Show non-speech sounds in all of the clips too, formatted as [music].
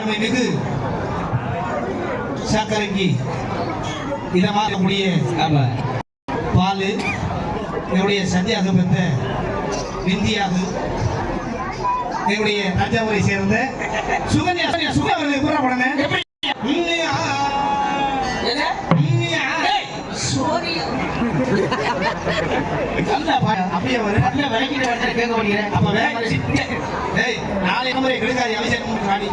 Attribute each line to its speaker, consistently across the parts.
Speaker 1: அருமை மிகு சர்க்கரைக்கு இதமாக
Speaker 2: ஆமா.
Speaker 1: பால் என்னுடைய சந்தியாக பெற்ற விந்தியாக என்னுடைய தஞ்சாவூரை சேர்ந்த சுகன்யா சுகன்யா சுகன்யா அப்படியே
Speaker 2: நல்ல விளக்கிட்டு வந்து கேட்க மாட்டேங்கிறேன்
Speaker 1: அப்ப நாளை நம்பரை கெடுக்காது அவசியம் ராணி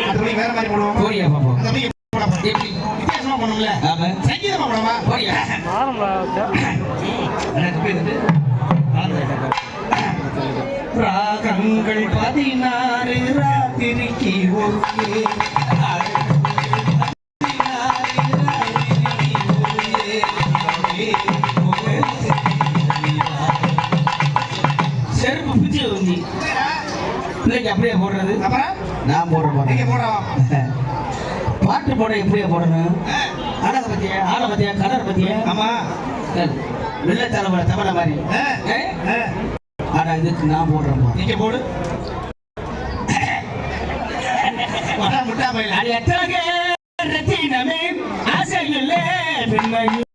Speaker 1: மற்றபடி வேற மாதிரி போடுவோம்
Speaker 2: போடியா பாப்போம்
Speaker 1: அந்த வித்தியாசமா பண்ணும்ல சங்கீதமா போடாமா
Speaker 2: போடியா
Speaker 1: ராகங்கள் பதினாறு ராத்திரிக்கு ஒன்று
Speaker 2: செருப்பு பிச்சு வந்து பிள்ளைக்கு அப்படியே போடுறது.
Speaker 1: அப்புறம்?
Speaker 2: நான் போடுற
Speaker 1: நீங்க
Speaker 2: போடுறேன்
Speaker 1: போடலாம் [laughs]
Speaker 2: பாட்டு போட எப்படியா போடணும்? ஆடை பத்தியா? ஆடை பத்தியா? கலர் பத்தியா?
Speaker 1: ஆமா.
Speaker 2: வெள்ளை தலைமுறை தமிழ மாதிரி. ஆனா இதுக்கு நான் போடுறேன்.
Speaker 1: நீங்க போடு. [laughs] முட்டா பையல
Speaker 2: அடி அத்தகே ரத்தினமே பெண்மையில்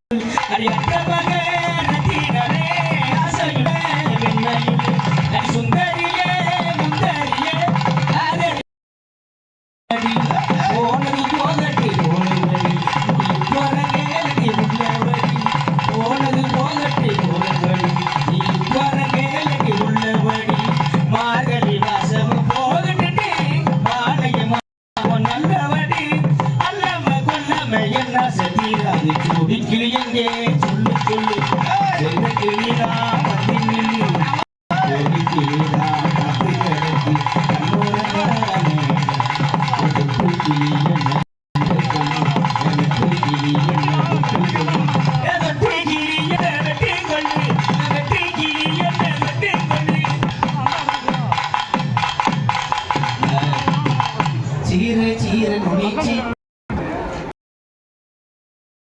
Speaker 2: தீராது சதீராது கூடி சொல்லு சொல்லு. பத்தி நில்லு ஒரு பத்து கிடக்கு என்ன எனக்கு கொள்ளு கொள்ளு
Speaker 1: சீர சீர நுனிச்சி